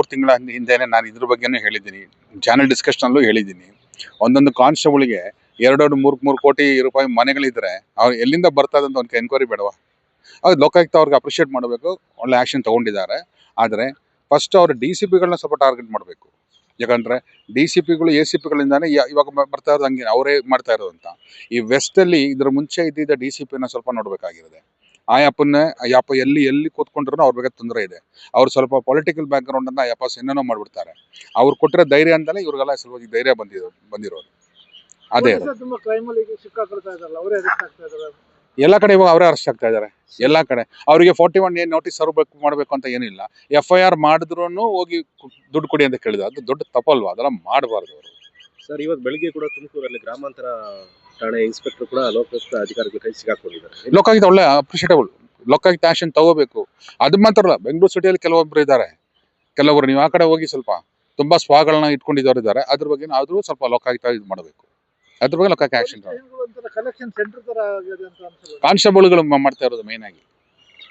ಮೂರು ತಿಂಗಳ ಹಿಂದೆನೇ ನಾನು ಇದ್ರ ಬಗ್ಗೆನೂ ಹೇಳಿದ್ದೀನಿ. ಚಾನಲ್ ಡಿಸ್ಕಷನಲ್ಲೂ ಹೇಳಿದ್ದೀನಿ. ಒಂದೊಂದು ಕಾನ್ಸ್ಟೇಬಲ್ಗೆ ಎರಡೆರಡು ಮೂರು ಮೂರು ಕೋಟಿ ರೂಪಾಯಿ ಮನೆಗಳಿದ್ರೆ ಅವ್ರು ಎಲ್ಲಿಂದ ಬರ್ತದೆ ಅಂತ ಒಂದು ಎನ್ಕ್ವೈರಿ ಬೇಡವಾ? ಅದು ಲೋಕಾಯುಕ್ತ ಅವ್ರಿಗೆ ಅಪ್ರಿಷಿಯೇಟ್ ಮಾಡಬೇಕು, ಒಳ್ಳೆ ಆ್ಯಕ್ಷನ್ ತೊಗೊಂಡಿದ್ದಾರೆ. ಆದರೆ ಫಸ್ಟ್ ಅವರು ಡಿ ಸಿ ಪಿಗಳನ್ನ ಸ್ವಲ್ಪ ಟಾರ್ಗೆಟ್ ಮಾಡಬೇಕು. ಯಾಕಂದರೆ ಡಿ ಸಿ ಪಿಗಳು ಎ ಸಿ ಪಿಗಳಿಂದಾನೇ ಇವಾಗ ಬರ್ತಾ ಇರೋದು ಹಂಗೆ, ಅವರೇ ಮಾಡ್ತಾ ಇರೋದು ಅಂತ. ಈ ವೆಸ್ಟಲ್ಲಿ ಇದ್ರ ಮುಂಚೆ ಇದ್ದಿದ್ದ ಡಿ ಸಿ ಪಿನ ಸ್ವಲ್ಪ ನೋಡಬೇಕಾಗಿರುತ್ತೆ ಆ ಯಪ್ಪನ್ನೇ ಆ ಯಪ್ಪ ಎಲ್ಲಿ ಎಲ್ಲಿ ಕೂತ್ಕೊಂಡ್ರು ಅವ್ರ ಬಗ್ಗೆ ತೊಂದರೆ ಇದೆ. ಅವ್ರು ಸ್ವಲ್ಪ ಪೊಲಿಟಿಕಲ್ ಬ್ಯಾಕ್ಗ್ರೌಂಡ್ ಅಂತ ಆ ಯಪ್ಪ ಏನೇನೋ ಮಾಡ್ಬಿಡ್ತಾರೆ. ಅವ್ರು ಕೊಟ್ಟರೆ ಧೈರ್ಯ ಅಂತಲೇ ಇವ್ರಿಗೆಲ್ಲ ಸ್ವಲ್ಪ ಧೈರ್ಯ ಬಂದಿರೋ ಬಂದಿರೋದು ಅದೇ ಎಲ್ಲ ಕಡೆ ಇವಾಗ ಅವರೇ ಅರೆಸ್ಟ್ ಆಗ್ತಾ ಇದ್ದಾರೆ. ಎಲ್ಲ ಕಡೆ. ಅವರಿಗೆ ಫೋರ್ಟಿ ಒನ್ ಏನು ನೋಟಿಸ್ ಸರ್ವ್ ಮಾಡಬೇಕು ಅಂತ ಏನಿಲ್ಲ ಎಫ್ ಐ ಆರ್ ಮಾಡಿದ್ರು ಹೋಗಿ ದುಡ್ಡು ಕೊಡಿ ಅಂತ ಕೇಳಿದ್ರು. ಅದು ದೊಡ್ಡ ತಪ್ಪಲ್ವಾ? ಅದೆಲ್ಲ ಮಾಡಬಾರ್ದು ಅವರು. ಸರ್ ಇವತ್ತು ಬೆಳಿಗ್ಗೆ ಕೂಡ ತುಮಕೂರಲ್ಲಿ ಗ್ರಾಮಾಂತರ ಠಾಣೆ ಇನ್ಸ್ಪೆಕ್ಟರ್ ಕೂಡ ಲೋಕಾಯುಕ್ತ ಅಧಿಕಾರಿಗಳ ಕೈ ಸಿಗಾಕೊಂಡಿದ್ದಾರೆ ಲೋಕಾಯುಕ್ತ ಒಳ್ಳೆ ಅಪ್ರಿಷಿಯೇಟಬಲ್ ಲೋಕಾಯುಕ್ತ ಆಕ್ಷನ್ ತಗೋಬೇಕು. ಅದು ಮಾತ್ರ ಅಲ್ಲ ಬೆಂಗಳೂರು ಸಿಟಿಯಲ್ಲಿ ಕೆಲವೊಬ್ರು ಇದ್ದಾರೆ. ಕೆಲವರು ನೀವು ಆ ಕಡೆ ಹೋಗಿ ಸ್ವಲ್ಪ ತುಂಬಾ ಸ್ವಾಗಳನ್ನ ಇಟ್ಕೊಂಡಿದ್ದವರು ಇದ್ದಾರೆ. ಅದ್ರ ಬಗ್ಗೆ ಆದ್ರೂ ಸ್ವಲ್ಪ ಲೋಕಾಯುಕ್ತ ಇದು ಮಾಡಬೇಕು. ಅದ್ರ ಬಗ್ಗೆ ಲೋಕಾಯುಕ್ತ ಆಕ್ಷನ್ ಕಾನ್ಸ್ಟೇಬಲ್ಗಳು ಮಾಡ್ತಾ ಇರೋದು ಮೇನ್ ಆಗಿ.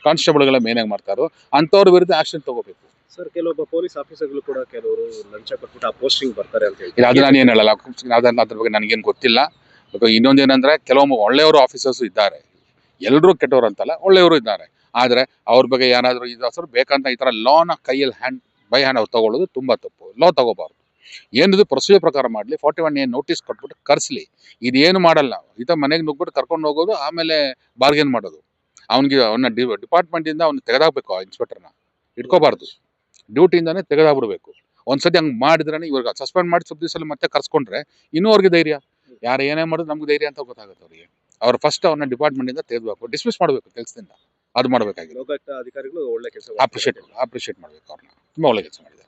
ಕಾನ್ಸ್ಟೇಬಲ್ಗಳ ಮೇನ್ ಆಗಿ ಮಾಡ್ತಾ ಇರೋದು. ಅಂಥವ್ರ ವಿರುದ್ಧ ಆಕ್ಷನ್ ತಗೋಬೇಕು. ಸರ್ ಕೆಲವೊಬ್ಬ ಪೊಲೀಸ್ ಆಫೀಸರ್ಗಳು ಕೂಡ ಕೆಲವರು ಲಂಚ ಕೊಟ್ಬಿಟ್ಟು ಆ ಪೋಸ್ಟಿಂಗ್ ಬರ್ತಾರೆ ಅಂತ ಹೇಳಿ ಅದು ನಾನು ಏನು ಹೇಳಲ್ಲ. ಅದನ್ನ ಅದ್ರ ಬಗ್ಗೆ ನನಗೇನು ಗೊತ್ತಿಲ್ಲ. Because ಇನ್ನೊಂದೇನಂದ್ರೆ ಕೆಲವೊಮ್ಮೆ ಒಳ್ಳೆಯವರು ಆಫೀಸರ್ಸು ಇದ್ದಾರೆ. ಎಲ್ಲರೂ ಕೆಟ್ಟವರು ಅಂತಲ್ಲ, ಒಳ್ಳೆಯವರು ಇದ್ದಾರೆ. ಆದರೆ ಅವ್ರ ಬಗ್ಗೆ ಯಾರಾದರೂ ಇದು ಹೆಸರು ಬೇಕಂತ ಈ ಥರ ಲಾನ ಕೈಯಲ್ಲಿ ಹ್ಯಾಂಡ್ ಬೈ ಹ್ಯಾಂಡ್ ಅವ್ರು ತಗೊಳ್ಳೋದು ತುಂಬ ತಪ್ಪು. ಲಾ ತಗೋಬಾರ್ದು. ಏನಿದು ಪ್ರೊಸೀಜರ್ ಪ್ರಕಾರ ಮಾಡಲಿ ಫಾರ್ಟಿ ಒನ್ ಏನು ನೋಟಿಸ್ ಕೊಟ್ಬಿಟ್ಟು ಕರ್ಸ್ಲಿ. ಇದೇನು ಮಾಡಲ್ಲ ಈತ ಮನೆಗೆ ನುಗ್ಬಿಟ್ಟು ಕರ್ಕೊಂಡು ಹೋಗೋದು, ಆಮೇಲೆ ಬಾರ್ಗೇನ್ ಮಾಡೋದು. ಅವನಿಗೆ ಅವನ್ನ ಡಿ ಡಿಪಾರ್ಟ್ಮೆಂಟಿಂದ ಅವ್ನು ತೆಗೆದಾಕ್ಬೇಕು ಆ ಇನ್ಸ್ಪೆಕ್ಟರ್ನ ಇಟ್ಕೋಬಾರ್ದು. ಡ್ಯೂಟಿಯಿಂದಾನೇ ತೆಗೆದಾಗ್ಬಿಡ್ಬೇಕು. ಒಂದ್ಸತಿ ಹಂಗೆ ಮಾಡಿದ್ರೆ ಇವಾಗ ಸಸ್ಪೆಂಡ್ ಮಾಡಿ ಸ್ವಲ್ಪ ದಿವಸ ಮತ್ತೆ ಕರ್ಸ್ಕೊಂಡ್ರೆ ಇನ್ನೂ ಅವ್ರಿಗೆ ಧೈರ್ಯ. ಯಾರು ಏನೇ ಮಾಡಿದ್ರು ನಮ್ಗೆ ಧೈರ್ಯ ಅಂತ ಗೊತ್ತಾಗುತ್ತೆ ಅವ್ರಿಗೆ. ಅವ್ರು ಫಸ್ಟ್ ಅವ್ರನ್ನ ಡಿಪಾರ್ಟ್ಮೆಂಟಿಂದ ತೆಗೆದುಬೇಕು ಡಿಸ್ಮಿಸ್ ಮಾಡಬೇಕು ಕೆಲಸದಿಂದ. ಅದು ಮಾಡಬೇಕಾಗಿದೆ ಅಧಿಕಾರಿಗಳು ಒಳ್ಳೆ ಕೆಲಸ ಅಪ್ರಿಷಿಯೇಟ್ ಅಪ್ರಿಷಿಯೇಟ್ ಮಾಡಬೇಕು ಅವ್ರನ್ನ ತುಂಬ ಒಳ್ಳೆ ಕೆಲಸ ಮಾಡಿದ್ದಾರೆ.